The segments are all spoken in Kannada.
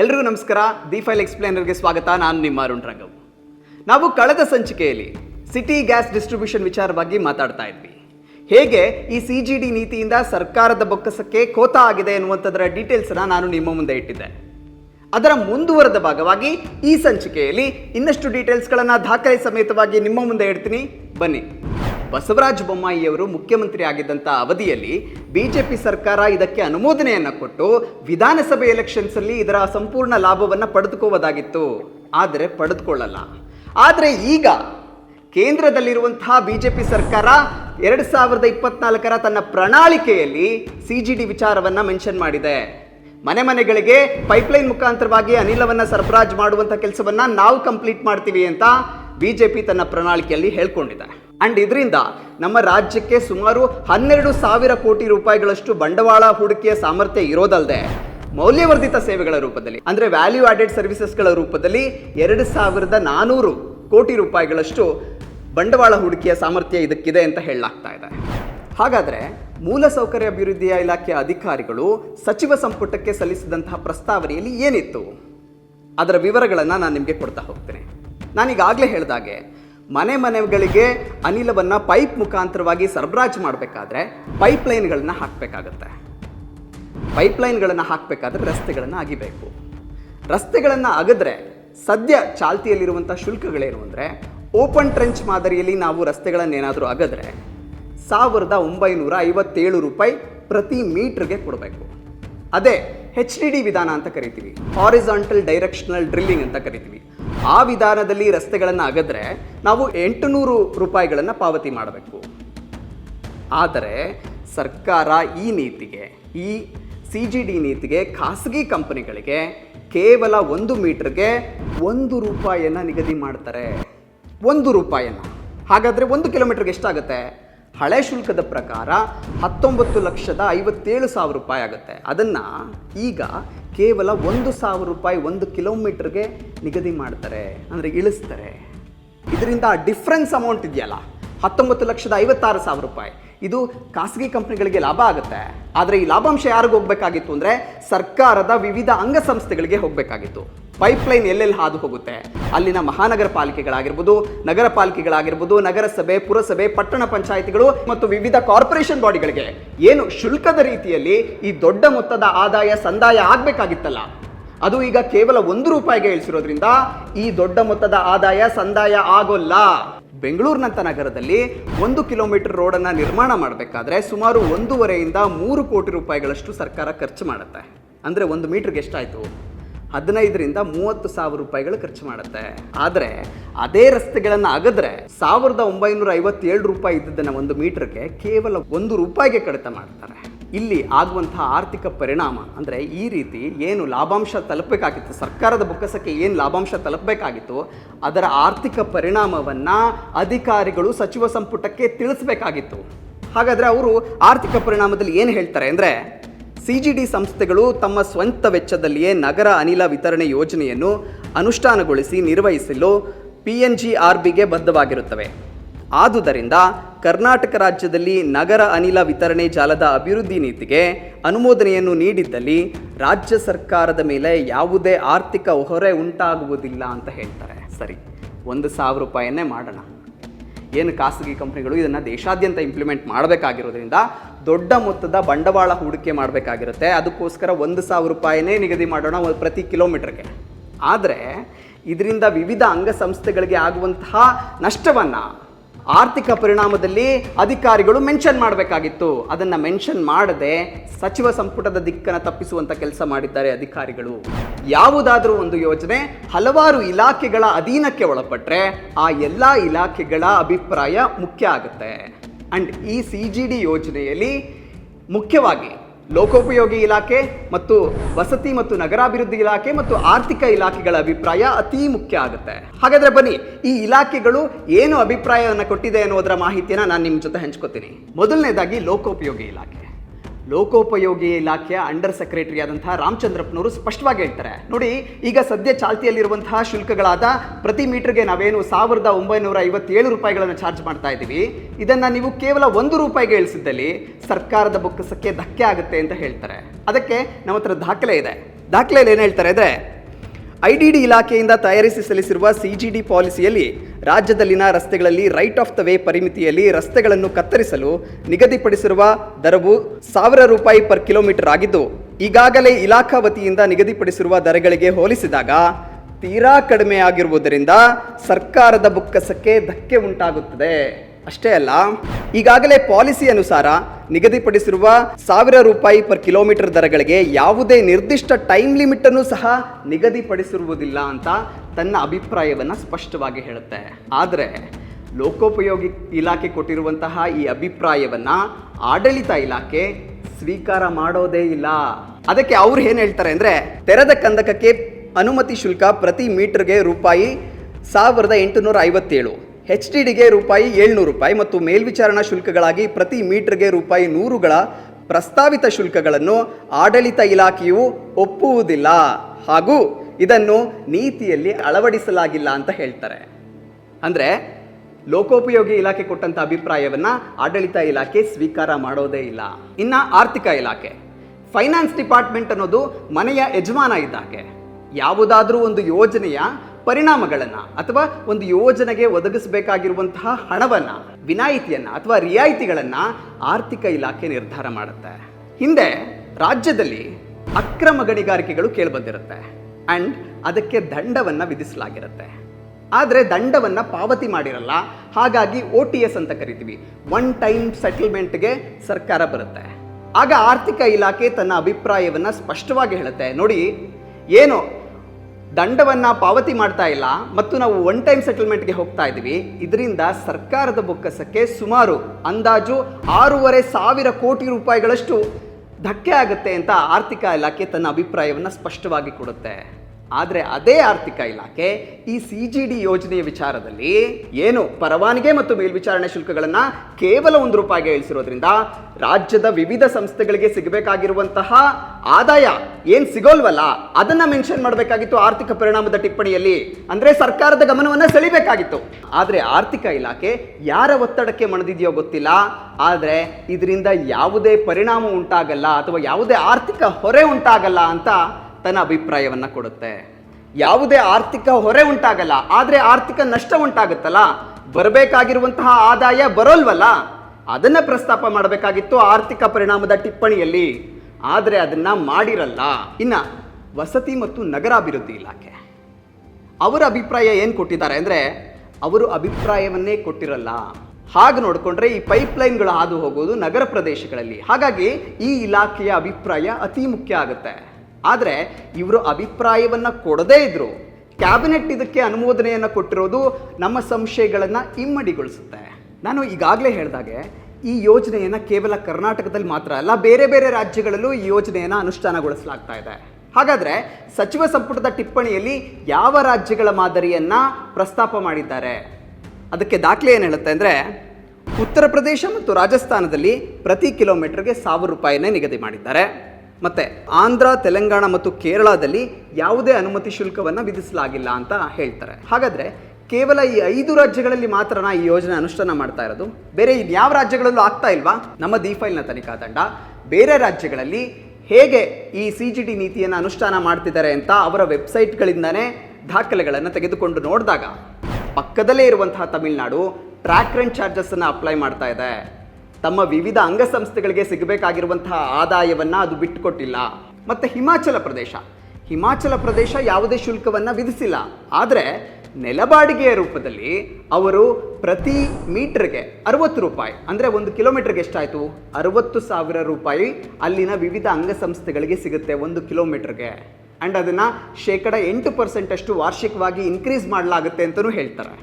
ಎಲ್ರಿಗೂ ನಮಸ್ಕಾರ. ದಿ ಫೈಲ್ ಎಕ್ಸ್ಪ್ಲೇನರ್ಗೆ ಸ್ವಾಗತ. ನಾನು ನಿಮ್ಮ ಅರುಣ್ ರಂಗವ್ ನಾವು ಕಳೆದ ಸಂಚಿಕೆಯಲ್ಲಿ ಸಿಟಿ ಗ್ಯಾಸ್ ಡಿಸ್ಟ್ರಿಬ್ಯೂಷನ್ ವಿಚಾರವಾಗಿ ಮಾತಾಡ್ತಾ ಇದ್ವಿ. ಹೇಗೆ ಈ ಸಿ ಜಿ ಡಿ ನೀತಿಯಿಂದ ಸರ್ಕಾರದ ಬೊಕ್ಕಸಕ್ಕೆ ಕೋತ ಆಗಿದೆ ಎನ್ನುವಂಥದ್ರ ಡೀಟೇಲ್ಸ್ನ ನಾನು ನಿಮ್ಮ ಮುಂದೆ ಇಟ್ಟಿದ್ದೆ. ಅದರ ಮುಂದುವರೆದ ಭಾಗವಾಗಿ ಈ ಸಂಚಿಕೆಯಲ್ಲಿ ಇನ್ನಷ್ಟು ಡೀಟೇಲ್ಸ್ಗಳನ್ನು ದಾಖಲೆ ಸಮೇತವಾಗಿ ನಿಮ್ಮ ಮುಂದೆ ಇಡ್ತೀನಿ. ಬನ್ನಿ. ಬಸವರಾಜ ಬೊಮ್ಮಾಯಿಯವರು ಮುಖ್ಯಮಂತ್ರಿ ಆಗಿದ್ದಂಥ ಅವಧಿಯಲ್ಲಿ ಬಿಜೆಪಿ ಸರ್ಕಾರ ಇದಕ್ಕೆ ಅನುಮೋದನೆಯನ್ನು ಕೊಟ್ಟು ವಿಧಾನಸಭೆ ಎಲೆಕ್ಷನ್ಸಲ್ಲಿ ಇದರ ಸಂಪೂರ್ಣ ಲಾಭವನ್ನು ಪಡೆದುಕೋಬೋದಾಗಿತ್ತು ಆದರೆ ಪಡೆದುಕೊಳ್ಳಲ್ಲ. ಆದರೆ ಈಗ ಕೇಂದ್ರದಲ್ಲಿರುವಂತಹ ಬಿಜೆಪಿ ಸರ್ಕಾರ ಎರಡು ಸಾವಿರದ ಇಪ್ಪತ್ನಾಲ್ಕರ ತನ್ನ ಪ್ರಣಾಳಿಕೆಯಲ್ಲಿ ಸಿ ಜಿ ಡಿ ವಿಚಾರವನ್ನು ಮೆನ್ಷನ್ ಮಾಡಿದೆ. ಮನೆ ಮನೆಗಳಿಗೆ ಪೈಪ್ಲೈನ್ ಮುಖಾಂತರವಾಗಿ ಅನಿಲವನ್ನು ಸರಬರಾಜು ಮಾಡುವಂಥ ಕೆಲಸವನ್ನ ನಾವು ಕಂಪ್ಲೀಟ್ ಮಾಡ್ತೀವಿ ಅಂತ ಬಿಜೆಪಿ ತನ್ನ ಪ್ರಣಾಳಿಕೆಯಲ್ಲಿ ಹೇಳ್ಕೊಂಡಿದೆ. ಅಂಡ್ ಇದರಿಂದ ನಮ್ಮ ರಾಜ್ಯಕ್ಕೆ ಸುಮಾರು ಹನ್ನೆರಡು ಸಾವಿರ ಕೋಟಿ ರೂಪಾಯಿಗಳಷ್ಟು ಬಂಡವಾಳ ಹೂಡಿಕೆಯ ಸಾಮರ್ಥ್ಯ ಇರೋದಲ್ಲದೆ ಮೌಲ್ಯವರ್ಧಿತ ಸೇವೆಗಳ ರೂಪದಲ್ಲಿ, ಅಂದರೆ ವ್ಯಾಲ್ಯೂ ಆಡೆಡ್ ಸರ್ವಿಸಸ್ಗಳ ರೂಪದಲ್ಲಿ ಎರಡು ಸಾವಿರದ ನಾನೂರು ಕೋಟಿ ರೂಪಾಯಿಗಳಷ್ಟು ಬಂಡವಾಳ ಹೂಡಿಕೆಯ ಸಾಮರ್ಥ್ಯ ಇದಕ್ಕಿದೆ ಅಂತ ಹೇಳಲಾಗ್ತಾ ಇದೆ. ಹಾಗಾದ್ರೆ ಮೂಲಸೌಕರ್ಯ ಅಭಿವೃದ್ಧಿಯ ಇಲಾಖೆಯ ಅಧಿಕಾರಿಗಳು ಸಚಿವ ಸಂಪುಟಕ್ಕೆ ಸಲ್ಲಿಸಿದಂತಹ ಪ್ರಸ್ತಾವನೆಯಲ್ಲಿ ಏನಿತ್ತು? ಅದರ ವಿವರಗಳನ್ನು ನಾನು ನಿಮಗೆ ಕೊಡ್ತಾ ಹೋಗ್ತೇನೆ. ನಾನೀಗಾಗಲೇ ಹೇಳಿದಾಗೆ ಮನೆ ಮನೆಗಳಿಗೆ ಅನಿಲವನ್ನು ಪೈಪ್ ಮುಖಾಂತರವಾಗಿ ಸರಬರಾಜು ಮಾಡಬೇಕಾದ್ರೆ ಪೈಪ್ಲೈನ್ಗಳನ್ನು ಹಾಕಬೇಕಾಗತ್ತೆ. ಪೈಪ್ಲೈನ್ಗಳನ್ನು ಹಾಕಬೇಕಾದ್ರೆ ರಸ್ತೆಗಳನ್ನು ಅಗಿಬೇಕು. ರಸ್ತೆಗಳನ್ನು ಅಗದ್ರೆ ಸದ್ಯ ಚಾಲ್ತಿಯಲ್ಲಿರುವಂಥ ಶುಲ್ಕಗಳೇನು ಅಂದರೆ ಓಪನ್ ಟ್ರೆಂಚ್ ಮಾದರಿಯಲ್ಲಿ ನಾವು ರಸ್ತೆಗಳನ್ನೇನಾದರೂ ಅಗದ್ರೆ ಸಾವಿರದ ಒಂಬೈನೂರ ಐವತ್ತೇಳು ರೂಪಾಯಿ ಪ್ರತಿ ಮೀಟ್ರ್ಗೆ ಕೊಡಬೇಕು. ಅದೇ ಹೆಚ್ ಡಿ ಡಿ ವಿಧಾನ ಅಂತ ಕರಿತೀವಿ. ಹಾರಿಸಾಂಟಲ್ ಡೈರೆಕ್ಷನಲ್ ಡ್ರಿಲ್ಲಿಂಗ್ ಅಂತ ಕರಿತೀವಿ. ಆ ವಿಧಾನದಲ್ಲಿ ರಸ್ತೆಗಳನ್ನು ಅಗದ್ರೆ ನಾವು ಎಂಟುನೂರು ರೂಪಾಯಿಗಳನ್ನು ಪಾವತಿ ಮಾಡಬೇಕು. ಆದರೆ ಸರ್ಕಾರ ಈ ನೀತಿಗೆ, ಈ ಸಿ ಜಿ ಡಿ ನೀತಿಗೆ ಖಾಸಗಿ ಕಂಪನಿಗಳಿಗೆ ಕೇವಲ ಒಂದು ಮೀಟರ್ಗೆ ಒಂದು ರೂಪಾಯಿಯನ್ನು ನಿಗದಿ ಮಾಡ್ತಾರೆ. ಒಂದು ರೂಪಾಯಿಯನ್ನು. ಹಾಗಾದರೆ ಒಂದು ಕಿಲೋಮೀಟ್ರಿಗೆ ಎಷ್ಟಾಗುತ್ತೆ? ಹಳೆ ಶುಲ್ಕದ ಪ್ರಕಾರ ಹತ್ತೊಂಬತ್ತು ಲಕ್ಷದ ಐವತ್ತೇಳು ಸಾವಿರ ರೂಪಾಯಿ ಆಗುತ್ತೆ. ಅದನ್ನು ಈಗ ಕೇವಲ ಒಂದು ಸಾವಿರ ರೂಪಾಯಿ ಒಂದು ಕಿಲೋಮೀಟರ್ಗೆ ನಿಗದಿ ಮಾಡ್ತಾರೆ, ಅಂದರೆ ಇಳಿಸ್ತಾರೆ. ಇದರಿಂದ ಡಿಫ್ರೆನ್ಸ್ ಅಮೌಂಟ್ ಇದೆಯಲ್ಲ? ಹತ್ತೊಂಬತ್ತು ಲಕ್ಷದ ಐವತ್ತಾರು ಸಾವಿರ ರೂಪಾಯಿ. ಇದು ಖಾಸಗಿ ಕಂಪ್ನಿಗಳಿಗೆ ಲಾಭ ಆಗುತ್ತೆ. ಆದರೆ ಈ ಲಾಭಾಂಶ ಯಾರಿಗೆ ಹೋಗಬೇಕಾಗಿತ್ತು ಅಂದರೆ ಸರ್ಕಾರದ ವಿವಿಧ ಅಂಗಸಂಸ್ಥೆಗಳಿಗೆ ಹೋಗಬೇಕಾಗಿತ್ತು. ಪೈಪ್ಲೈನ್ ಎಲ್ಲೆಲ್ಲಿ ಹಾದು ಹೋಗುತ್ತೆ? ಅಲ್ಲಿನ ಮಹಾನಗರ ಪಾಲಿಕೆಗಳಾಗಿರ್ಬೋದು ನಗರ ಪಾಲಿಕೆಗಳಾಗಿರ್ಬೋದು ನಗರಸಭೆ, ಪುರಸಭೆ, ಪಟ್ಟಣ ಪಂಚಾಯಿತಿಗಳು ಮತ್ತು ವಿವಿಧ ಕಾರ್ಪೊರೇಷನ್ ಬಾಡಿಗಳಿಗೆ ಏನು ಶುಲ್ಕದ ರೀತಿಯಲ್ಲಿ ಈ ದೊಡ್ಡ ಮೊತ್ತದ ಆದಾಯ ಸಂದಾಯ ಆಗಬೇಕಾಗಿತ್ತಲ್ಲ? ಅದು ಈಗ ಕೇವಲ ಒಂದು ರೂಪಾಯಿಗೆ ಇಳಿಸಿರೋದ್ರಿಂದ ಈ ದೊಡ್ಡ ಮೊತ್ತದ ಆದಾಯ ಸಂದಾಯ ಆಗೋಲ್ಲ. ಬೆಂಗಳೂರಿನಂಥ ನಗರದಲ್ಲಿ ಒಂದು ಕಿಲೋಮೀಟರ್ ರೋಡನ್ನು ನಿರ್ಮಾಣ ಮಾಡಬೇಕಾದ್ರೆ ಸುಮಾರು ಒಂದೂವರೆಯಿಂದ ಮೂರು ಕೋಟಿ ರೂಪಾಯಿಗಳಷ್ಟು ಸರ್ಕಾರ ಖರ್ಚು ಮಾಡುತ್ತೆ. ಅಂದರೆ ಒಂದು ಮೀಟ್ರಿಗೆ ಎಷ್ಟಾಯಿತು? ಹದಿನೈದರಿಂದ ಮೂವತ್ತು ಸಾವಿರ ರೂಪಾಯಿಗಳು ಖರ್ಚು ಮಾಡುತ್ತೆ. ಆದರೆ ಅದೇ ರಸ್ತೆಗಳನ್ನು ಅಗದ್ರೆ ಸಾವಿರದ ಒಂಬೈನೂರ ಐವತ್ತೇಳು ರೂಪಾಯಿ ಇದ್ದದನ್ನು ಒಂದು ಮೀಟರ್ಗೆ ಕೇವಲ ಒಂದು ರೂಪಾಯಿಗೆ ಕಡಿತ ಮಾಡ್ತಾರೆ. ಇಲ್ಲಿ ಆಗುವಂತಹ ಆರ್ಥಿಕ ಪರಿಣಾಮ ಅಂದರೆ ಈ ರೀತಿ ಏನು ಲಾಭಾಂಶ ತಲುಪಬೇಕಾಗಿತ್ತು, ಸರ್ಕಾರದ ಬೊಕ್ಕಸಕ್ಕೆ ಏನು ಲಾಭಾಂಶ ತಲುಪಬೇಕಾಗಿತ್ತು, ಅದರ ಆರ್ಥಿಕ ಪರಿಣಾಮವನ್ನು ಅಧಿಕಾರಿಗಳು ಸಚಿವ ಸಂಪುಟಕ್ಕೆ ತಿಳಿಸಬೇಕಾಗಿತ್ತು. ಹಾಗಾದರೆ ಅವರು ಆರ್ಥಿಕ ಪರಿಣಾಮದಲ್ಲಿ ಏನು ಹೇಳ್ತಾರೆ ಅಂದರೆ ಸಿ ಸಂಸ್ಥೆಗಳು ತಮ್ಮ ಸ್ವಂತ ವೆಚ್ಚದಲ್ಲಿಯೇ ನಗರ ಅನಿಲ ವಿತರಣೆ ಯೋಜನೆಯನ್ನು ಅನುಷ್ಠಾನಗೊಳಿಸಿ ನಿರ್ವಹಿಸಲು ಪಿ ಎನ್ ಜಿ ಆರ್ ಬದ್ಧವಾಗಿರುತ್ತವೆ. ಆದುದರಿಂದ ಕರ್ನಾಟಕ ರಾಜ್ಯದಲ್ಲಿ ನಗರ ಅನಿಲ ವಿತರಣೆ ಜಾಲದ ಅಭಿವೃದ್ಧಿ ನೀತಿಗೆ ಅನುಮೋದನೆಯನ್ನು ನೀಡಿದ್ದಲ್ಲಿ ರಾಜ್ಯ ಸರ್ಕಾರದ ಮೇಲೆ ಯಾವುದೇ ಆರ್ಥಿಕ ಹೊರೆ ಉಂಟಾಗುವುದಿಲ್ಲ ಅಂತ ಹೇಳ್ತಾರೆ. ಸರಿ, ಒಂದು ಸಾವಿರ ರೂಪಾಯಿಯನ್ನೇ ಮಾಡೋಣ. ಏನು ಖಾಸಗಿ ಕಂಪ್ನಿಗಳು ಇದನ್ನು ದೇಶಾದ್ಯಂತ ಇಂಪ್ಲಿಮೆಂಟ್ ಮಾಡಬೇಕಾಗಿರೋದ್ರಿಂದ ದೊಡ್ಡ ಮೊತ್ತದ ಬಂಡವಾಳ ಹೂಡಿಕೆ ಮಾಡಬೇಕಾಗಿರುತ್ತೆ. ಅದಕ್ಕೋಸ್ಕರ ಒಂದು ಸಾವಿರ ರೂಪಾಯಿನೇ ನಿಗದಿ ಮಾಡೋಣ ಪ್ರತಿ ಕಿಲೋಮೀಟರ್ಗೆ. ಆದರೆ ಇದರಿಂದ ವಿವಿಧ ಅಂಗಸಂಸ್ಥೆಗಳಿಗೆ ಆಗುವಂತಹ ನಷ್ಟವನ್ನು ಆರ್ಥಿಕ ಪರಿಣಾಮದಲ್ಲಿ ಅಧಿಕಾರಿಗಳು ಮೆನ್ಷನ್ ಮಾಡಬೇಕಾಗಿತ್ತು. ಅದನ್ನು ಮೆನ್ಷನ್ ಮಾಡದೆ ಸಚಿವ ಸಂಪುಟದ ದಿಕ್ಕನ್ನು ತಪ್ಪಿಸುವಂಥ ಕೆಲಸ ಮಾಡಿದ್ದಾರೆ ಅಧಿಕಾರಿಗಳು. ಯಾವುದಾದರೂ ಒಂದು ಯೋಜನೆ ಹಲವಾರು ಇಲಾಖೆಗಳ ಅಧೀನಕ್ಕೆ ಒಳಪಟ್ಟರೆ ಆ ಎಲ್ಲ ಇಲಾಖೆಗಳ ಅಭಿಪ್ರಾಯ ಮುಖ್ಯ ಆಗುತ್ತೆ. ಅಂಡ್ ಈ ಸಿ ಜಿ ಡಿ ಯೋಜನೆಯಲ್ಲಿ ಮುಖ್ಯವಾಗಿ ಲೋಕೋಪಯೋಗಿ ಇಲಾಖೆ ಮತ್ತು ವಸತಿ ಮತ್ತು ನಗರಾಭಿವೃದ್ಧಿ ಇಲಾಖೆ ಮತ್ತು ಆರ್ಥಿಕ ಇಲಾಖೆಗಳ ಅಭಿಪ್ರಾಯ ಅತಿ ಮುಖ್ಯ ಆಗುತ್ತೆ. ಹಾಗಾದ್ರೆ ಬನ್ನಿ, ಈ ಇಲಾಖೆಗಳು ಏನು ಅಭಿಪ್ರಾಯವನ್ನು ಕೊಟ್ಟಿದೆ ಅನ್ನೋದರ ಮಾಹಿತಿಯನ್ನು ನಾನು ನಿಮ್ಮ ಜೊತೆ ಹಂಚ್ಕೋತೀನಿ. ಮೊದಲನೇದಾಗಿ ಲೋಕೋಪಯೋಗಿ ಇಲಾಖೆ. ಲೋಕೋಪಯೋಗಿ ಇಲಾಖೆಯ ಅಂಡರ್ ಸೆಕ್ರೆಟರಿ ಆದಂತಹ ರಾಮಚಂದ್ರಪ್ಪನವರು ಸ್ಪಷ್ಟವಾಗಿ ಹೇಳ್ತಾರೆ. ನೋಡಿ, ಈಗ ಸದ್ಯ ಚಾಲ್ತಿಯಲ್ಲಿರುವಂತಹ ಶುಲ್ಕಗಳಾದ ಪ್ರತಿ ಮೀಟರ್ಗೆ ನಾವೇನು ಸಾವಿರದ ಒಂಬೈನೂರ ಐವತ್ತೇಳು ರೂಪಾಯಿಗಳನ್ನು ಚಾರ್ಜ್ ಮಾಡ್ತಾ ಇದ್ದೀವಿ. ಇದನ್ನು ನೀವು ಕೇವಲ ಒಂದು ರೂಪಾಯಿಗೆ ಇಳಿಸಿದ್ದಲ್ಲಿ ಸರ್ಕಾರದ ಬೊಕ್ಕಸಕ್ಕೆ ಧಕ್ಕೆ ಆಗುತ್ತೆ ಅಂತ ಹೇಳ್ತಾರೆ. ಅದಕ್ಕೆ ನಮ್ಮ ಹತ್ರ ದಾಖಲೆ ಇದೆ. ದಾಖಲೆಯಲ್ಲಿ ಏನು ಹೇಳ್ತಾರೆ ಅಂದರೆ ಐ ಡಿ ಡಿ ಇಲಾಖೆಯಿಂದ ತಯಾರಿಸಿ ಸಲ್ಲಿಸಿರುವ ಸಿಜಿಡಿ ಪಾಲಿಸಿಯಲ್ಲಿ ರಾಜ್ಯದಲ್ಲಿನ ರಸ್ತೆಗಳಲ್ಲಿ ರೈಟ್ ಆಫ್ ದ ವೇ ಪರಿಮಿತಿಯಲ್ಲಿ ರಸ್ತೆಗಳನ್ನು ಕತ್ತರಿಸಲು ನಿಗದಿಪಡಿಸಿರುವ ದರವು ಸಾವಿರ ರೂಪಾಯಿ ಪರ್ ಕಿಲೋಮೀಟರ್ ಆಗಿದ್ದು, ಈಗಾಗಲೇ ಇಲಾಖಾ ವತಿಯಿಂದ ನಿಗದಿಪಡಿಸಿರುವ ದರಗಳಿಗೆ ಹೋಲಿಸಿದಾಗ ತೀರಾ ಕಡಿಮೆ ಆಗಿರುವುದರಿಂದ ಸರ್ಕಾರದ ಬೊಕ್ಕಸಕ್ಕೆ ಧಕ್ಕೆ ಉಂಟಾಗುತ್ತದೆ. ಅಷ್ಟೇ ಅಲ್ಲ, ಈಗಾಗಲೇ ಪಾಲಿಸಿ ಅನುಸಾರ ನಿಗದಿಪಡಿಸಿರುವ ಸಾವಿರ ರೂಪಾಯಿ ಪರ್ ಕಿಲೋಮೀಟರ್ ದರಗಳಿಗೆ ಯಾವುದೇ ನಿರ್ದಿಷ್ಟ ಟೈಮ್ ಲಿಮಿಟ್ ಅನ್ನು ಸಹ ನಿಗದಿಪಡಿಸಿರುವುದಿಲ್ಲ ಅಂತ ತನ್ನ ಅಭಿಪ್ರಾಯವನ್ನು ಸ್ಪಷ್ಟವಾಗಿ ಹೇಳುತ್ತೆ. ಆದರೆ ಲೋಕೋಪಯೋಗಿ ಇಲಾಖೆ ಕೊಟ್ಟಿರುವಂತಹ ಈ ಅಭಿಪ್ರಾಯವನ್ನ ಆಡಳಿತ ಇಲಾಖೆ ಸ್ವೀಕಾರ ಮಾಡೋದೇ ಇಲ್ಲ. ಅದಕ್ಕೆ ಅವ್ರು ಏನು ಹೇಳ್ತಾರೆ ಅಂದ್ರೆ, ತೆರೆದ ಕಂದಕಕ್ಕೆ ಅನುಮತಿ ಶುಲ್ಕ ಪ್ರತಿ ಮೀಟರ್ಗೆ ರೂಪಾಯಿ ಸಾವಿರದ ಎಂಟುನೂರ ಐವತ್ತೇಳು. ಎಚ್ ಡಿ ಡಿಗೆ ರೂಪಾಯಿ ಏಳ್ನೂರು ರೂಪಾಯಿ ಮತ್ತು ಮೇಲ್ವಿಚಾರಣಾ ಶುಲ್ಕಗಳಾಗಿ ಪ್ರತಿ ಮೀಟರ್ಗೆ ರೂಪಾಯಿ ನೂರುಗಳ ಪ್ರಸ್ತಾವಿತ ಶುಲ್ಕಗಳನ್ನು ಆಡಳಿತ ಇಲಾಖೆಯು ಒಪ್ಪುವುದಿಲ್ಲ. ಹಾಗೂ ಇದನ್ನು ನೀತಿಯಲ್ಲಿ ಅಳವಡಿಸಲಾಗಿಲ್ಲ ಅಂತ ಹೇಳ್ತಾರೆ. ಅಂದರೆ ಲೋಕೋಪಯೋಗಿ ಇಲಾಖೆ ಕೊಟ್ಟಂಥ ಅಭಿಪ್ರಾಯವನ್ನು ಆಡಳಿತ ಇಲಾಖೆ ಸ್ವೀಕಾರ ಮಾಡೋದೇ ಇಲ್ಲ. ಇನ್ನು ಆರ್ಥಿಕ ಇಲಾಖೆ. ಫೈನಾನ್ಸ್ ಡಿಪಾರ್ಟ್ಮೆಂಟ್ ಅನ್ನೋದು ಮನೆಯ ಯಜಮಾನ ಇದ್ದಾಗೆ ಯಾವುದಾದ್ರೂ ಒಂದು ಯೋಜನೆಯ ಪರಿಣಾಮಗಳನ್ನ ಅಥವಾ ಒಂದು ಯೋಜನೆಗೆ ಒದಗಿಸಬೇಕಾಗಿರುವಂತಹ ಹಣವನ್ನು, ವಿನಾಯಿತಿಯನ್ನು ಅಥವಾ ರಿಯಾಯಿತಿಗಳನ್ನು ಆರ್ಥಿಕ ಇಲಾಖೆ ನಿರ್ಧಾರ ಮಾಡುತ್ತೆ. ಹಿಂದೆ ರಾಜ್ಯದಲ್ಲಿ ಅಕ್ರಮ ಗಣಿಗಾರಿಕೆಗಳು ಕೇಳಿಬಂದಿರುತ್ತೆ ಆ್ಯಂಡ್ ಅದಕ್ಕೆ ದಂಡವನ್ನು ವಿಧಿಸಲಾಗಿರುತ್ತೆ. ಆದರೆ ದಂಡವನ್ನು ಪಾವತಿ ಮಾಡಿರಲ್ಲ, ಹಾಗಾಗಿ ಒ ಟಿ ಎಸ್ ಅಂತ ಕರಿತೀವಿ. ಒನ್ ಟೈಮ್ ಸೆಟಲ್ಮೆಂಟ್ಗೆ ಸರ್ಕಾರ ಬರುತ್ತೆ. ಆಗ ಆರ್ಥಿಕ ಇಲಾಖೆ ತನ್ನ ಅಭಿಪ್ರಾಯವನ್ನು ಸ್ಪಷ್ಟವಾಗಿ ಹೇಳುತ್ತೆ. ನೋಡಿ, ಏನು ದಂಡವನ್ನ ಪಾವತಿ ಮಾಡ್ತಾ ಇಲ್ಲ ಮತ್ತು ನಾವು ಒನ್ ಟೈಮ್ ಸೆಟಲ್ಮೆಂಟ್ಗೆ ಹೋಗ್ತಾ ಇದ್ದೀವಿ ಇದರಿಂದ ಸರ್ಕಾರದ ಬೊಕ್ಕಸಕ್ಕೆ ಸುಮಾರು ಅಂದಾಜು ಆರೂವರೆ ಸಾವಿರ ಕೋಟಿ ರೂಪಾಯಿಗಳಷ್ಟು ಧಕ್ಕೆ ಆಗುತ್ತೆ ಅಂತ ಆರ್ಥಿಕ ಇಲಾಖೆ ತನ್ನ ಅಭಿಪ್ರಾಯವನ್ನು ಸ್ಪಷ್ಟವಾಗಿ ಕೊಡುತ್ತೆ. ಆದರೆ ಅದೇ ಆರ್ಥಿಕ ಇಲಾಖೆ ಈ ಸಿ ಜಿ ಡಿ ಯೋಜನೆಯ ವಿಚಾರದಲ್ಲಿ ಏನು ಪರವಾನಿಗೆ ಮತ್ತು ಮೇಲ್ವಿಚಾರಣೆ ಶುಲ್ಕಗಳನ್ನು ಕೇವಲ ಒಂದು ರೂಪಾಯಿಗೆ ಇಳಿಸಿರೋದ್ರಿಂದ ರಾಜ್ಯದ ವಿವಿಧ ಸಂಸ್ಥೆಗಳಿಗೆ ಸಿಗಬೇಕಾಗಿರುವಂತಹ ಆದಾಯ ಏನು ಸಿಗೋಲ್ವಲ್ಲ? ಅದನ್ನು ಮೆನ್ಷನ್ ಮಾಡಬೇಕಾಗಿತ್ತು ಆರ್ಥಿಕ ಪರಿಣಾಮದ ಟಿಪ್ಪಣಿಯಲ್ಲಿ. ಅಂದರೆ ಸರ್ಕಾರದ ಗಮನವನ್ನು ಸೆಳಿಬೇಕಾಗಿತ್ತು. ಆದರೆ ಆರ್ಥಿಕ ಇಲಾಖೆ ಯಾರ ಒತ್ತಡಕ್ಕೆ ಮಣದಿದೆಯೋ ಗೊತ್ತಿಲ್ಲ. ಆದರೆ ಇದರಿಂದ ಯಾವುದೇ ಪರಿಣಾಮ ಉಂಟಾಗಲ್ಲ ಅಥವಾ ಯಾವುದೇ ಆರ್ಥಿಕ ಹೊರೆ ಉಂಟಾಗಲ್ಲ ಅಂತ ತನ್ನ ಅಭಿಪ್ರಾಯವನ್ನು ಕೊಡುತ್ತೆ. ಯಾವುದೇ ಆರ್ಥಿಕ ಹೊರೆ ಉಂಟಾಗಲ್ಲ, ಆದರೆ ಆರ್ಥಿಕ ನಷ್ಟ ಉಂಟಾಗುತ್ತಲ್ಲ. ಬರಬೇಕಾಗಿರುವಂತಹ ಆದಾಯ ಬರೋಲ್ವಲ್ಲ? ಅದನ್ನು ಪ್ರಸ್ತಾಪ ಮಾಡಬೇಕಾಗಿತ್ತು ಆರ್ಥಿಕ ಪರಿಣಾಮದ ಟಿಪ್ಪಣಿಯಲ್ಲಿ. ಆದರೆ ಅದನ್ನು ಮಾಡಿರಲ್ಲ. ಇನ್ನು ವಸತಿ ಮತ್ತು ನಗರಾಭಿವೃದ್ಧಿ ಇಲಾಖೆ. ಅವರ ಅಭಿಪ್ರಾಯ ಏನು ಕೊಟ್ಟಿದ್ದಾರೆ ಅಂದರೆ, ಅವರು ಅಭಿಪ್ರಾಯವನ್ನೇ ಕೊಟ್ಟಿರಲ್ಲ. ಹಾಗೆ ನೋಡಿಕೊಂಡ್ರೆ ಈ ಪೈಪ್ಲೈನ್ಗಳು ಹಾದು ಹೋಗೋದು ನಗರ ಪ್ರದೇಶಗಳಲ್ಲಿ. ಹಾಗಾಗಿ ಈ ಇಲಾಖೆಯ ಅಭಿಪ್ರಾಯ ಅತಿ ಮುಖ್ಯ ಆಗುತ್ತೆ. ಆದರೆ ಇವರು ಅಭಿಪ್ರಾಯವನ್ನು ಕೊಡದೇ ಇದ್ರು. ಕ್ಯಾಬಿನೆಟ್ ಇದಕ್ಕೆ ಅನುಮೋದನೆಯನ್ನು ಕೊಟ್ಟಿರೋದು ನಮ್ಮ ಸಂಶಯಗಳನ್ನು ಇಮ್ಮಡಿಗೊಳಿಸುತ್ತೆ. ನಾನು ಈಗಾಗಲೇ ಹೇಳಿದಾಗೆ, ಈ ಯೋಜನೆಯನ್ನು ಕೇವಲ ಕರ್ನಾಟಕದಲ್ಲಿ ಮಾತ್ರ ಅಲ್ಲ, ಬೇರೆ ಬೇರೆ ರಾಜ್ಯಗಳಲ್ಲೂ ಈ ಯೋಜನೆಯನ್ನು ಅನುಷ್ಠಾನಗೊಳಿಸಲಾಗ್ತಾ ಇದೆ. ಹಾಗಾದರೆ ಸಚಿವ ಸಂಪುಟದ ಟಿಪ್ಪಣಿಯಲ್ಲಿ ಯಾವ ರಾಜ್ಯಗಳ ಮಾದರಿಯನ್ನು ಪ್ರಸ್ತಾಪ ಮಾಡಿದ್ದಾರೆ? ಅದಕ್ಕೆ ದಾಖಲೆ ಏನು ಹೇಳುತ್ತೆ ಅಂದರೆ, ಉತ್ತರ ಪ್ರದೇಶ ಮತ್ತು ರಾಜಸ್ಥಾನದಲ್ಲಿ ಪ್ರತಿ ಕಿಲೋಮೀಟರ್ಗೆ ಸಾವಿರ ರೂಪಾಯಿನೇ ನಿಗದಿ ಮಾಡಿದ್ದಾರೆ. ಮತ್ತೆ ಆಂಧ್ರ, ತೆಲಂಗಾಣ ಮತ್ತು ಕೇರಳದಲ್ಲಿ ಯಾವುದೇ ಅನುಮತಿ ಶುಲ್ಕವನ್ನು ವಿಧಿಸಲಾಗಿಲ್ಲ ಅಂತ ಹೇಳ್ತಾರೆ. ಹಾಗಾದ್ರೆ ಕೇವಲ ಈ ಐದು ರಾಜ್ಯಗಳಲ್ಲಿ ಮಾತ್ರನಾ ಈ ಯೋಜನೆ ಅನುಷ್ಠಾನ ಮಾಡ್ತಾ ಇರೋದು? ಬೇರೆ ಯಾವ ರಾಜ್ಯಗಳಲ್ಲೂ ಆಗ್ತಾ ಇಲ್ವಾ? ನಮ್ಮ ನ ತನಿಖಾ ತಂಡ ಬೇರೆ ರಾಜ್ಯಗಳಲ್ಲಿ ಹೇಗೆ ಈ ಸಿ ಜಿ ಟಿ ನೀತಿಯನ್ನು ಅನುಷ್ಠಾನ ಮಾಡ್ತಿದ್ದಾರೆ ಅಂತ ಅವರ ವೆಬ್ಸೈಟ್ಗಳಿಂದನೇ ದಾಖಲೆಗಳನ್ನು ತೆಗೆದುಕೊಂಡು ನೋಡಿದಾಗ ಪಕ್ಕದಲ್ಲೇ ಇರುವಂತಹ ತಮಿಳುನಾಡು ಟ್ರ್ಯಾಕ್ ರೆಂಟ್ ಚಾರ್ಜಸ್ ಅನ್ನು ಅಪ್ಲೈ ಮಾಡ್ತಾ ಇದೆ. ತಮ್ಮ ವಿವಿಧ ಅಂಗಸಂಸ್ಥೆಗಳಿಗೆ ಸಿಗಬೇಕಾಗಿರುವಂತಹ ಆದಾಯವನ್ನು ಅದು ಬಿಟ್ಟುಕೊಟ್ಟಿಲ್ಲ. ಮತ್ತು ಹಿಮಾಚಲ ಪ್ರದೇಶ. ಹಿಮಾಚಲ ಪ್ರದೇಶ ಯಾವುದೇ ಶುಲ್ಕವನ್ನು ವಿಧಿಸಿಲ್ಲ. ಆದರೆ ನೆಲಬಾಡಿಗೆಯ ರೂಪದಲ್ಲಿ ಅವರು ಪ್ರತಿ ಮೀಟರ್ಗೆ ಅರವತ್ತು ರೂಪಾಯಿ, ಅಂದರೆ ಒಂದು ಕಿಲೋಮೀಟರ್ಗೆ ಎಷ್ಟಾಯಿತು? ಅರವತ್ತು ಸಾವಿರ ರೂಪಾಯಿ ಅಲ್ಲಿನ ವಿವಿಧ ಅಂಗಸಂಸ್ಥೆಗಳಿಗೆ ಸಿಗುತ್ತೆ ಒಂದು ಕಿಲೋಮೀಟರ್ಗೆ. ಆ್ಯಂಡ್ ಅದನ್ನು ಶೇಕಡ ಎಂಟು ಪರ್ಸೆಂಟಷ್ಟು ವಾರ್ಷಿಕವಾಗಿ ಇನ್ಕ್ರೀಸ್ ಮಾಡಲಾಗುತ್ತೆ ಅಂತಲೂ ಹೇಳ್ತಾರೆ.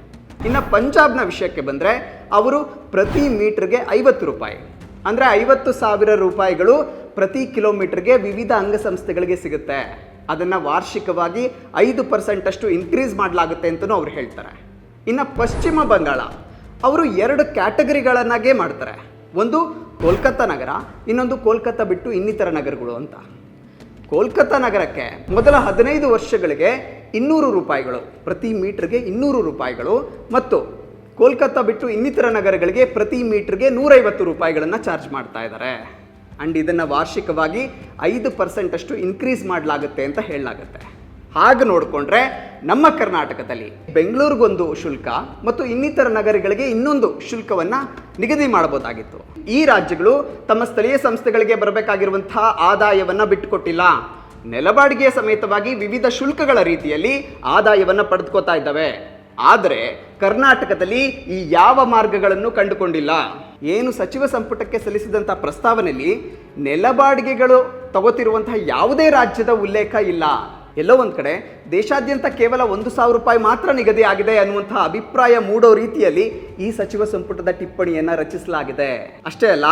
ಇನ್ನು ಪಂಜಾಬ್ನ ವಿಷಯಕ್ಕೆ ಬಂದರೆ ಅವರು ಪ್ರತಿ ಮೀಟ್ರಿಗೆ ಐವತ್ತು ರೂಪಾಯಿ. ಅಂದರೆ ಐವತ್ತು ಸಾವಿರ ರೂಪಾಯಿಗಳು ಪ್ರತಿ ಕಿಲೋಮೀಟ್ರ್ಗೆ ವಿವಿಧ ಅಂಗಸಂಸ್ಥೆಗಳಿಗೆ ಸಿಗುತ್ತೆ. ಅದನ್ನು ವಾರ್ಷಿಕವಾಗಿ ಐದು ಪರ್ಸೆಂಟಷ್ಟು ಇನ್ಕ್ರೀಸ್ ಮಾಡಲಾಗುತ್ತೆ ಅಂತಲೂ ಅವ್ರು ಹೇಳ್ತಾರೆ. ಇನ್ನು ಪಶ್ಚಿಮ ಬಂಗಾಳ, ಅವರು ಎರಡು ಕ್ಯಾಟಗರಿಗಳನ್ನಾಗೇ ಮಾಡ್ತಾರೆ. ಒಂದು ಕೋಲ್ಕತ್ತಾ ನಗರ, ಇನ್ನೊಂದು ಕೋಲ್ಕತ್ತಾ ಬಿಟ್ಟು ಇನ್ನಿತರ ನಗರಗಳು ಅಂತ. ಕೋಲ್ಕತ್ತಾ ನಗರಕ್ಕೆ ಮೊದಲ ಹದಿನೈದು ವರ್ಷಗಳಿಗೆ ಇನ್ನೂರು ರೂಪಾಯಿಗಳು. ಪ್ರತಿ ಮೀಟ್ರ್ಗೆ ಇನ್ನೂರು ರೂಪಾಯಿಗಳು. ಮತ್ತು ಕೋಲ್ಕತ್ತಾ ಬಿಟ್ಟು ಇನ್ನಿತರ ನಗರಗಳಿಗೆ ಪ್ರತಿ ಮೀಟ್ರ್ಗೆ ನೂರೈವತ್ತು ರೂಪಾಯಿಗಳನ್ನು ಚಾರ್ಜ್ ಮಾಡ್ತಾ ಇದ್ದಾರೆ ಆ್ಯಂಡ್ ಇದನ್ನು ವಾರ್ಷಿಕವಾಗಿ ಐದು ಪರ್ಸೆಂಟಷ್ಟು ಇನ್ಕ್ರೀಸ್ ಮಾಡಲಾಗುತ್ತೆ ಅಂತ ಹೇಳಲಾಗುತ್ತೆ. ಹಾಗೆ ನೋಡಿಕೊಂಡ್ರೆ ನಮ್ಮ ಕರ್ನಾಟಕದಲ್ಲಿ ಬೆಂಗಳೂರಿಗೊಂದು ಶುಲ್ಕ ಮತ್ತು ಇನ್ನಿತರ ನಗರಗಳಿಗೆ ಇನ್ನೊಂದು ಶುಲ್ಕವನ್ನು ನಿಗದಿ ಮಾಡಬಹುದಾಗಿತ್ತು. ಈ ರಾಜ್ಯಗಳು ತಮ್ಮ ಸ್ಥಳೀಯ ಸಂಸ್ಥೆಗಳಿಗೆ ಬರಬೇಕಾಗಿರುವಂತಹ ಆದಾಯವನ್ನು ಬಿಟ್ಟುಕೊಟ್ಟಿಲ್ಲ ನೆಲಬಾಡಿಗೆಯ ಸಮೇತವಾಗಿ ವಿವಿಧ ಶುಲ್ಕಗಳ ರೀತಿಯಲ್ಲಿ ಆದಾಯವನ್ನು ಪಡೆದುಕೋತಾ ಇದ್ದಾವೆ. ಆದರೆ ಕರ್ನಾಟಕದಲ್ಲಿ ಈ ಯಾವ ಮಾರ್ಗಗಳನ್ನು ಕಂಡುಕೊಂಡಿಲ್ಲ? ಏನು ಸಚಿವ ಸಂಪುಟಕ್ಕೆ ಸಲ್ಲಿಸಿದಂಥ ಪ್ರಸ್ತಾವನೆಯಲ್ಲಿ ನೆಲಬಾಡಿಗೆಗಳು ತಗೋತಿರುವಂತಹ ಯಾವುದೇ ರಾಜ್ಯದ ಉಲ್ಲೇಖ ಇಲ್ಲ. ಎಲ್ಲೋ ಒಂದು ಕಡೆ ದೇಶಾದ್ಯಂತ ಕೇವಲ ಒಂದು ಸಾವಿರ ರೂಪಾಯಿ ಮಾತ್ರ ನಿಗದಿ ಆಗಿದೆ ಅನ್ನುವಂತಹ ಅಭಿಪ್ರಾಯ ಮೂಡೋ ರೀತಿಯಲ್ಲಿ ಈ ಸಚಿವ ಸಂಪುಟದ ಟಿಪ್ಪಣಿಯನ್ನು ರಚಿಸಲಾಗಿದೆ. ಅಷ್ಟೇ ಅಲ್ಲ,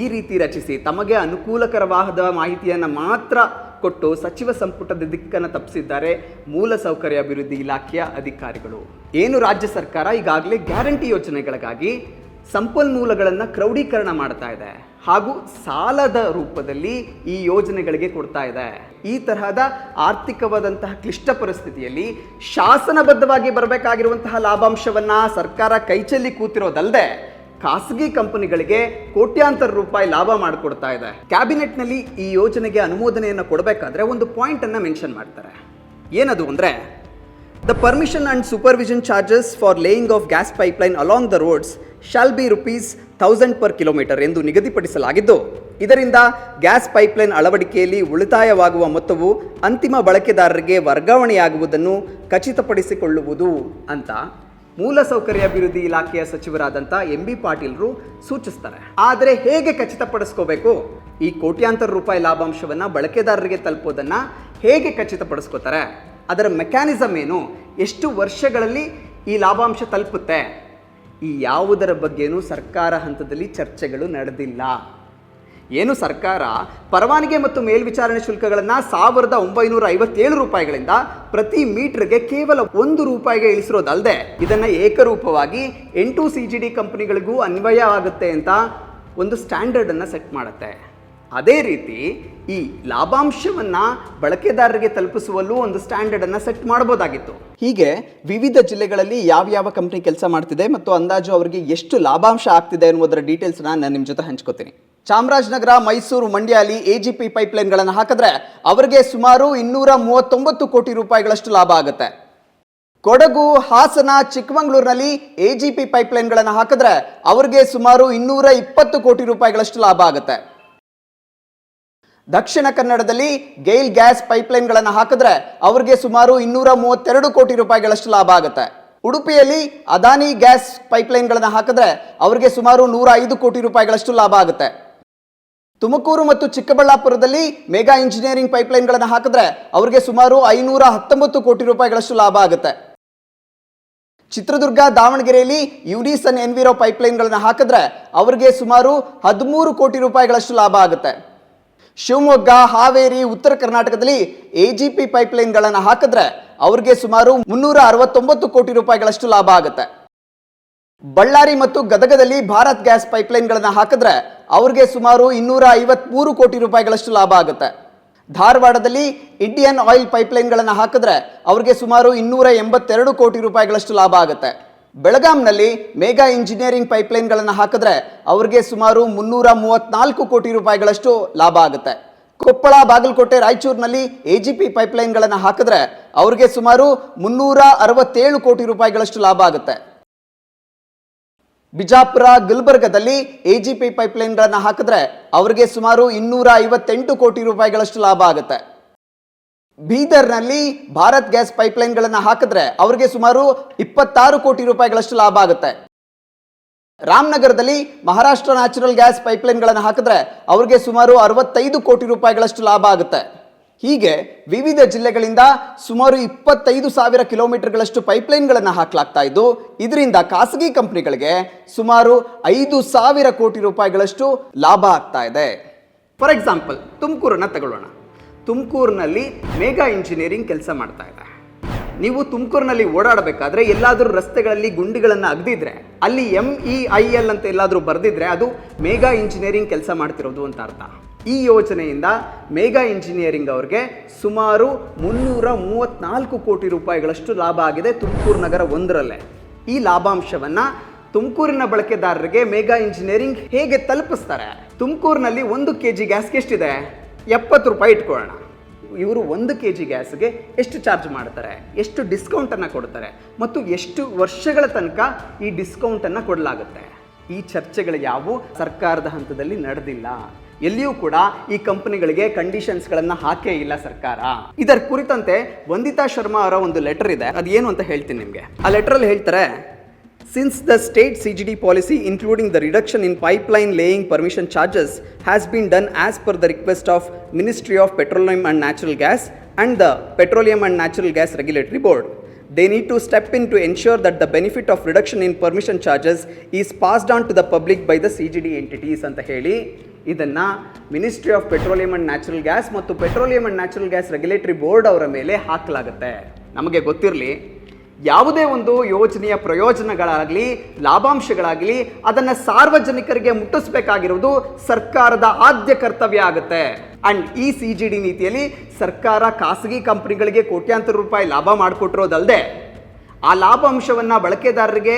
ಈ ರೀತಿ ರಚಿಸಿ ತಮಗೆ ಅನುಕೂಲಕರವಾದ ಮಾಹಿತಿಯನ್ನು ಮಾತ್ರ ಕೊಟ್ಟು ಸಚಿವ ಸಂಪುಟದ ದಿಕ್ಕನ್ನು ತಪ್ಪಿಸಿದ್ದಾರೆ ಮೂಲಸೌಕರ್ಯ ಅಭಿವೃದ್ಧಿ ಇಲಾಖೆಯ ಅಧಿಕಾರಿಗಳು. ಏನು ರಾಜ್ಯ ಸರ್ಕಾರ ಈಗಾಗಲೇ ಗ್ಯಾರಂಟಿ ಯೋಜನೆಗಳಿಗಾಗಿ ಸಂಪನ್ಮೂಲಗಳನ್ನು ಕ್ರೌಢೀಕರಣ ಮಾಡ್ತಾ ಇದೆ ಹಾಗೂ ಸಾಲದ ರೂಪದಲ್ಲಿ ಈ ಯೋಜನೆಗಳಿಗೆ ಕೊಡ್ತಾ ಇದೆ. ಈ ತರಹದ ಆರ್ಥಿಕವಾದಂತಹ ಕ್ಲಿಷ್ಟ ಪರಿಸ್ಥಿತಿಯಲ್ಲಿ ಶಾಸನಬದ್ಧವಾಗಿ ಬರಬೇಕಾಗಿರುವಂತಹ ಲಾಭಾಂಶವನ್ನ ಸರ್ಕಾರ ಕೈಚಲ್ಲಿ ಕೂತಿರೋದಲ್ಲದೆ ಖಾಸಗಿ ಕಂಪನಿಗಳಿಗೆ ಕೋಟ್ಯಾಂತರ ರೂಪಾಯಿ ಲಾಭ ಮಾಡಿಕೊಡ್ತಾ ಇದೆ. ಕ್ಯಾಬಿನೆಟ್ನಲ್ಲಿ ಈ ಯೋಜನೆಗೆ ಅನುಮೋದನೆಯನ್ನು ಕೊಡಬೇಕಾದ್ರೆ ಒಂದು ಪಾಯಿಂಟ್ ಅನ್ನ ಮೆನ್ಷನ್ ಮಾಡ್ತಾರೆ. ಏನದು ಅಂದ್ರೆ the permission and supervision charges for laying of gas pipeline along the roads shall be rupees thousand per kilometre ಎಂದು ನಿಗದಿಪಡಿಸಲಾಗಿದ್ದು, ಇದರಿಂದ ಗ್ಯಾಸ್ ಪೈಪ್ಲೈನ್ ಅಳವಡಿಕೆಯಲ್ಲಿ ಉಳಿತಾಯವಾಗುವ ಮೊತ್ತವು ಅಂತಿಮ ಬಳಕೆದಾರರಿಗೆ ವರ್ಗಾವಣೆಯಾಗುವುದನ್ನು ಖಚಿತಪಡಿಸಿಕೊಳ್ಳುವುದು ಅಂತ ಮೂಲಸೌಕರ್ಯ ಅಭಿವೃದ್ಧಿ ಇಲಾಖೆಯ ಸಚಿವರಾದಂಥ ಎಂ ಬಿ ಪಾಟೀಲ್ರು ಸೂಚಿಸ್ತಾರೆ. ಆದರೆ ಹೇಗೆ ಖಚಿತಪಡಿಸ್ಕೋಬೇಕು? ಈ ಕೋಟ್ಯಾಂತರ ರೂಪಾಯಿ ಲಾಭಾಂಶವನ್ನು ಬಳಕೆದಾರರಿಗೆ ತಲುಪೋದನ್ನ ಹೇಗೆ ಖಚಿತಪಡಿಸ್ಕೋತಾರೆ? ಅದರ ಮೆಕ್ಯಾನಿಸಮ್ ಏನು? ಎಷ್ಟು ವರ್ಷಗಳಲ್ಲಿ ಈ ಲಾಭಾಂಶ ತಲುಪುತ್ತೆ? ಈ ಯಾವುದರ ಬಗ್ಗೆನೂ ಸರ್ಕಾರ ಹಂತದಲ್ಲಿ ಚರ್ಚೆಗಳು ನಡೆದಿಲ್ಲ. ಏನು ಸರ್ಕಾರ? ಪರವಾನಗಿ ಮತ್ತು ಮೇಲ್ವಿಚಾರಣೆ ಶುಲ್ಕಗಳನ್ನು ಸಾವಿರದ ಒಂಬೈನೂರ ಐವತ್ತೇಳು ರೂಪಾಯಿಗಳಿಂದ ಪ್ರತಿ ಮೀಟರ್ಗೆ ಕೇವಲ ಒಂದು ರೂಪಾಯಿಗೆ ಇಳಿಸಿರೋದಲ್ಲದೆ ಇದನ್ನು ಏಕರೂಪವಾಗಿ ಎಂಟು ಸಿ ಜಿ ಡಿ ಕಂಪನಿಗಳಿಗೂ ಅನ್ವಯ ಆಗುತ್ತೆ ಅಂತ ಒಂದು ಸ್ಟ್ಯಾಂಡರ್ಡನ್ನು ಸೆಟ್ ಮಾಡುತ್ತೆ. ಅದೇ ರೀತಿ ಈ ಲಾಭಾಂಶವನ್ನು ಬಳಕೆದಾರರಿಗೆ ತಲುಪಿಸುವಲ್ಲೂ ಒಂದು ಸ್ಟ್ಯಾಂಡರ್ಡನ್ನು ಸೆಟ್ ಮಾಡ್ಬೋದಾಗಿತ್ತು ಹೀಗೆ ವಿವಿಧ ಜಿಲ್ಲೆಗಳಲ್ಲಿ ಯಾವ ಯಾವ ಕಂಪ್ನಿ ಕೆಲಸ ಮಾಡ್ತಿದೆ ಮತ್ತು ಅಂದಾಜು ಅವರಿಗೆ ಎಷ್ಟು ಲಾಭಾಂಶ ಆಗ್ತಿದೆ ಅನ್ನೋದರ ಡೀಟೇಲ್ಸ್ನ ನಾನು ನಿಮ್ಮ ಜೊತೆ ಹಂಚ್ಕೋತೀನಿ. ಚಾಮರಾಜನಗರ, ಮೈಸೂರು ಮಂಡ್ಯ ಅಲ್ಲಿ ಎ ಜಿ ಪಿ ಪೈಪ್ಲೈನ್ಗಳನ್ನು ಹಾಕಿದ್ರೆ ಅವರಿಗೆ ಸುಮಾರು ಇನ್ನೂರ ಮೂವತ್ತೊಂಬತ್ತು ಕೋಟಿ ರೂಪಾಯಿಗಳಷ್ಟು ಲಾಭ ಆಗುತ್ತೆ. ಕೊಡಗು, ಹಾಸನ, ಚಿಕ್ಕಮಗಳೂರಿನಲ್ಲಿ ಎ ಜಿ ಪಿ ಪೈಪ್ಲೈನ್ಗಳನ್ನು ಹಾಕಿದ್ರೆ ಅವರಿಗೆ ಸುಮಾರು ಇನ್ನೂರ ಇಪ್ಪತ್ತು ಕೋಟಿ ರೂಪಾಯಿಗಳಷ್ಟು ಲಾಭ ಆಗುತ್ತೆ. ದಕ್ಷಿಣ ಕನ್ನಡದಲ್ಲಿ ಗೈಲ್ ಗ್ಯಾಸ್ ಪೈಪ್ಲೈನ್ಗಳನ್ನು ಹಾಕಿದ್ರೆ ಅವರಿಗೆ ಸುಮಾರು ಇನ್ನೂರ ಮೂವತ್ತೆರಡು ಕೋಟಿ ರೂಪಾಯಿಗಳಷ್ಟು ಲಾಭ ಆಗುತ್ತೆ. ಉಡುಪಿಯಲ್ಲಿ ಅದಾನಿ ಗ್ಯಾಸ್ ಪೈಪ್ಲೈನ್ಗಳನ್ನು ಹಾಕಿದ್ರೆ ಅವರಿಗೆ ಸುಮಾರು ನೂರ ಐದು ಕೋಟಿ ರೂಪಾಯಿಗಳಷ್ಟು ಲಾಭ ಆಗುತ್ತೆ. ತುಮಕೂರು ಮತ್ತು ಚಿಕ್ಕಬಳ್ಳಾಪುರದಲ್ಲಿ ಮೆಗಾ ಇಂಜಿನಿಯರಿಂಗ್ ಪೈಪ್ಲೈನ್ಗಳನ್ನು ಹಾಕಿದ್ರೆ ಅವರಿಗೆ ಸುಮಾರು ಐನೂರ ಹತ್ತೊಂಬತ್ತು ಕೋಟಿ ರೂಪಾಯಿಗಳಷ್ಟು ಲಾಭ ಆಗುತ್ತೆ. ಚಿತ್ರದುರ್ಗ, ದಾವಣಗೆರೆಯಲ್ಲಿ ಯುನಿಸನ್ ಎನ್ವಿರೋ ಪೈಪ್ಲೈನ್ಗಳನ್ನು ಹಾಕಿದ್ರೆ ಅವರಿಗೆ ಸುಮಾರು ಹದಿಮೂರು ಕೋಟಿ ರೂಪಾಯಿಗಳಷ್ಟು ಲಾಭ ಆಗುತ್ತೆ. ಶಿವಮೊಗ್ಗ, ಹಾವೇರಿ, ಉತ್ತರ ಕರ್ನಾಟಕದಲ್ಲಿ ಎ ಜಿ ಪಿ ಪೈಪ್ಲೈನ್ಗಳನ್ನು ಹಾಕಿದ್ರೆ ಅವ್ರಿಗೆ ಸುಮಾರು ಮುನ್ನೂರ ಅರವತ್ತೊಂಬತ್ತು ಕೋಟಿ ರೂಪಾಯಿಗಳಷ್ಟು ಲಾಭ ಆಗುತ್ತೆ. ಬಳ್ಳಾರಿ ಮತ್ತು ಗದಗದಲ್ಲಿ ಭಾರತ್ ಗ್ಯಾಸ್ ಪೈಪ್ಲೈನ್ಗಳನ್ನು ಹಾಕಿದ್ರೆ ಅವ್ರಿಗೆ ಸುಮಾರು ಇನ್ನೂರ ಐವತ್ಮೂರು ಕೋಟಿ ರೂಪಾಯಿಗಳಷ್ಟು ಲಾಭ ಆಗುತ್ತೆ. ಧಾರವಾಡದಲ್ಲಿ ಇಂಡಿಯನ್ ಆಯಿಲ್ ಪೈಪ್ಲೈನ್ಗಳನ್ನು ಹಾಕಿದ್ರೆ ಅವ್ರಿಗೆ ಸುಮಾರು ಇನ್ನೂರ ಎಂಬತ್ತೆರಡು ಕೋಟಿ ರೂಪಾಯಿಗಳಷ್ಟು ಲಾಭ ಆಗುತ್ತೆ. ಬೆಳಗಾಂನಲ್ಲಿ ಮೇಗಾ ಇಂಜಿನಿಯರಿಂಗ್ ಪೈಪ್ಲೈನ್ಗಳನ್ನು ಹಾಕಿದ್ರೆ ಅವ್ರಿಗೆ ಸುಮಾರು ಮುನ್ನೂರ ಮೂವತ್ನಾಲ್ಕು ಕೋಟಿ ರೂಪಾಯಿಗಳಷ್ಟು ಲಾಭ ಆಗುತ್ತೆ. ಕೊಪ್ಪಳ, ಬಾಗಲಕೋಟೆ, ರಾಯಚೂರಿನಲ್ಲಿ ಎ ಜಿ ಪಿ ಪೈಪ್ಲೈನ್ಗಳನ್ನು ಹಾಕಿದ್ರೆ ಅವ್ರಿಗೆ ಸುಮಾರು ಮುನ್ನೂರ ಅರವತ್ತೇಳು ಕೋಟಿ ರೂಪಾಯಿಗಳಷ್ಟು ಲಾಭ ಆಗುತ್ತೆ. ಬಿಜಾಪುರ, ಗುಲ್ಬರ್ಗದಲ್ಲಿ ಎ ಜಿ ಪಿ ಪೈಪ್ಲೈನ್ಗಳನ್ನು ಹಾಕಿದ್ರೆ ಅವರಿಗೆ ಸುಮಾರು ಇನ್ನೂರ ಐವತ್ತೆಂಟು ಕೋಟಿ ರೂಪಾಯಿಗಳಷ್ಟು ಲಾಭ ಆಗುತ್ತೆ. ಬೀದರ್ನಲ್ಲಿ ಭಾರತ್ ಗ್ಯಾಸ್ ಪೈಪ್ಲೈನ್ಗಳನ್ನು ಹಾಕಿದ್ರೆ ಅವರಿಗೆ ಸುಮಾರು ಇಪ್ಪತ್ತಾರು ಕೋಟಿ ರೂಪಾಯಿಗಳಷ್ಟು ಲಾಭ ಆಗುತ್ತೆ. ರಾಮನಗರದಲ್ಲಿ ಮಹಾರಾಷ್ಟ್ರ ನ್ಯಾಚುರಲ್ ಗ್ಯಾಸ್ ಪೈಪ್ಲೈನ್ಗಳನ್ನು ಹಾಕಿದ್ರೆ ಅವ್ರಿಗೆ ಸುಮಾರು ಅರವತ್ತೈದು ಕೋಟಿ ರೂಪಾಯಿಗಳಷ್ಟು ಲಾಭ ಆಗುತ್ತೆ. ಹೀಗೆ ವಿವಿಧ ಜಿಲ್ಲೆಗಳಿಂದ ಸುಮಾರು ಇಪ್ಪತ್ತೈದು ಸಾವಿರ ಕಿಲೋಮೀಟರ್ಗಳಷ್ಟು ಪೈಪ್ಲೈನ್ಗಳನ್ನು ಹಾಕಲಾಗ್ತಾ ಇದ್ದು, ಇದರಿಂದ ಖಾಸಗಿ ಕಂಪ್ನಿಗಳಿಗೆ ಸುಮಾರು ಐದು ಸಾವಿರ ಕೋಟಿ ರೂಪಾಯಿಗಳಷ್ಟು ಲಾಭ ಆಗ್ತಾ ಇದೆ. ಫಾರ್ ಎಕ್ಸಾಂಪಲ್, ತುಮಕೂರನ್ನು ತಗೊಳ್ಳೋಣ. ತುಮಕೂರಿನಲ್ಲಿ ಮೇಗಾ ಇಂಜಿನಿಯರಿಂಗ್ ಕೆಲಸ ಮಾಡ್ತಾ ಇದೆ. ನೀವು ತುಮಕೂರಿನಲ್ಲಿ ಓಡಾಡಬೇಕಾದ್ರೆ ಎಲ್ಲಾದರೂ ರಸ್ತೆಗಳಲ್ಲಿ ಗುಂಡಿಗಳನ್ನು ಅಗ್ದಿದ್ರೆ, ಅಲ್ಲಿ ಎಂ ಇ ಐ ಎಲ್ ಅಂತ ಎಲ್ಲಾದರೂ ಬರೆದಿದ್ರೆ ಅದು ಮೇಗಾ ಇಂಜಿನಿಯರಿಂಗ್ ಕೆಲಸ ಮಾಡ್ತಿರೋದು ಅಂತ ಅರ್ಥ. ಈ ಯೋಜನೆಯಿಂದ ಮೇಗಾ ಇಂಜಿನಿಯರಿಂಗ್ ಅವ್ರಿಗೆ ಸುಮಾರು ಮುನ್ನೂರ ಮೂವತ್ನಾಲ್ಕು ಕೋಟಿ ರೂಪಾಯಿಗಳಷ್ಟು ಲಾಭ ಆಗಿದೆ ತುಮಕೂರು ನಗರ ಒಂದರಲ್ಲೇ. ಈ ಲಾಭಾಂಶವನ್ನು ತುಮಕೂರಿನ ಬಳಕೆದಾರರಿಗೆ ಮೇಗಾ ಇಂಜಿನಿಯರಿಂಗ್ ಹೇಗೆ ತಲುಪಿಸ್ತಾರೆ? ತುಮಕೂರಿನಲ್ಲಿ ಒಂದು ಕೆ ಜಿ ಗ್ಯಾಸ್ಗೆ ಎಷ್ಟಿದೆ ಎಪ್ಪತ್ತು ರೂಪಾಯಿ ಇಟ್ಕೊಳ್ಳೋಣ. ಇವರು ಒಂದು ಕೆ ಜಿ ಗ್ಯಾಸ್ಗೆ ಎಷ್ಟು ಚಾರ್ಜ್ ಮಾಡ್ತಾರೆ? ಎಷ್ಟು ಡಿಸ್ಕೌಂಟನ್ನು ಕೊಡ್ತಾರೆ? ಮತ್ತು ಎಷ್ಟು ವರ್ಷಗಳ ತನಕ ಈ ಡಿಸ್ಕೌಂಟನ್ನು ಕೊಡಲಾಗುತ್ತೆ? ಈ ಚರ್ಚೆಗಳು ಯಾವುವು ಸರ್ಕಾರದ ಹಂತದಲ್ಲಿ ನಡೆದಿಲ್ಲ. ಎಲ್ಲಿಯೂ ಕೂಡ ಈ ಕಂಪನಿಗಳಿಗೆ ಕಂಡೀಷನ್ಸ್ಗಳನ್ನು ಹಾಕೇ ಇಲ್ಲ ಸರ್ಕಾರ. ಇದರ ಕುರಿತಂತೆ ವಂದಿತಾ ಶರ್ಮಾ ಅವರ ಒಂದು ಲೆಟರ್ ಇದೆ. ಅದೇನು ಅಂತ ಹೇಳ್ತೀನಿ ನಿಮಗೆ. ಆ ಲೆಟ್ರಲ್ಲಿ ಹೇಳ್ತಾರೆ Since the state CGD policy, including the reduction in pipeline laying permission charges, has been done as per the request of Ministry of Petroleum and Natural Gas and the Petroleum and Natural Gas Regulatory Board, they need to step in to ensure that the benefit of reduction in permission charges is passed on to the public by the CGD entities ಅಂತ ಹೇಳಿ ಇದನ್ನ ministry of petroleum and natural gas ಮತ್ತು petroleum and natural gas regulatory board ಅವರ ಮೇಲೆ ಹಾಕಲಾಗುತ್ತೆ ನಮಗೆ ಗೊತ್ತಿರಲಿ ಯಾವುದೇ ಒಂದು ಯೋಜನೆಯ ಪ್ರಯೋಜನಗಳಾಗಲಿ, ಲಾಭಾಂಶಗಳಾಗಲಿ, ಅದನ್ನು ಸಾರ್ವಜನಿಕರಿಗೆ ಮುಟ್ಟಿಸ್ಬೇಕಾಗಿರುವುದು ಸರ್ಕಾರದ ಆದ್ಯ ಕರ್ತವ್ಯ ಆಗುತ್ತೆ. ಅಂಡ್ ಈ ಸಿ ಜಿ ಡಿ ನೀತಿಯಲ್ಲಿ ಸರ್ಕಾರ ಖಾಸಗಿ ಕಂಪನಿಗಳಿಗೆ ಕೋಟ್ಯಾಂತರ ರೂಪಾಯಿ ಲಾಭ ಮಾಡಿಕೊಟ್ಟಿರೋದಲ್ಲದೆ ಆ ಲಾಭಾಂಶವನ್ನು ಬಳಕೆದಾರರಿಗೆ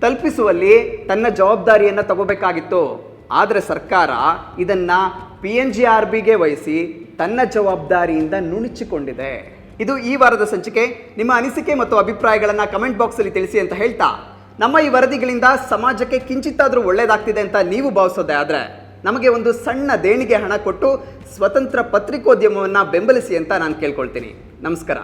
ತಲುಪಿಸುವಲ್ಲಿ ತನ್ನ ಜವಾಬ್ದಾರಿಯನ್ನು ತಗೋಬೇಕಾಗಿತ್ತು. ಆದರೆ ಸರ್ಕಾರ ಇದನ್ನು ಪಿ ಎನ್ ಜಿ ಆರ್ ಬಿಗೆ ವಹಿಸಿ ತನ್ನ ಜವಾಬ್ದಾರಿಯಿಂದ ನುಣುಚಿಕೊಂಡಿದೆ. ಇದು ಈ ವಾರದ ಸಂಚಿಕೆ. ನಿಮ್ಮ ಅನಿಸಿಕೆ ಮತ್ತು ಅಭಿಪ್ರಾಯಗಳನ್ನು ಕಮೆಂಟ್ ಬಾಕ್ಸಲ್ಲಿ ತಿಳಿಸಿ ಅಂತ ಹೇಳ್ತಾ. ನಮ್ಮ ಈ ವರದಿಗಳಿಂದ ಸಮಾಜಕ್ಕೆ ಕಿಂಚಿತ್ತಾದರೂ ಒಳ್ಳೆಯದಾಗ್ತಿದೆ ಅಂತ ನೀವು ಭಾವಿಸೋದೆ ಆದರೆ, ನಮಗೆ ಒಂದು ಸಣ್ಣ ದೇಣಿಗೆ ಹಣ ಕೊಟ್ಟು ಸ್ವತಂತ್ರ ಪತ್ರಿಕೋದ್ಯಮವನ್ನು ಬೆಂಬಲಿಸಿ ಅಂತ ನಾನು ಕೇಳ್ಕೊಳ್ತೀನಿ. ನಮಸ್ಕಾರ.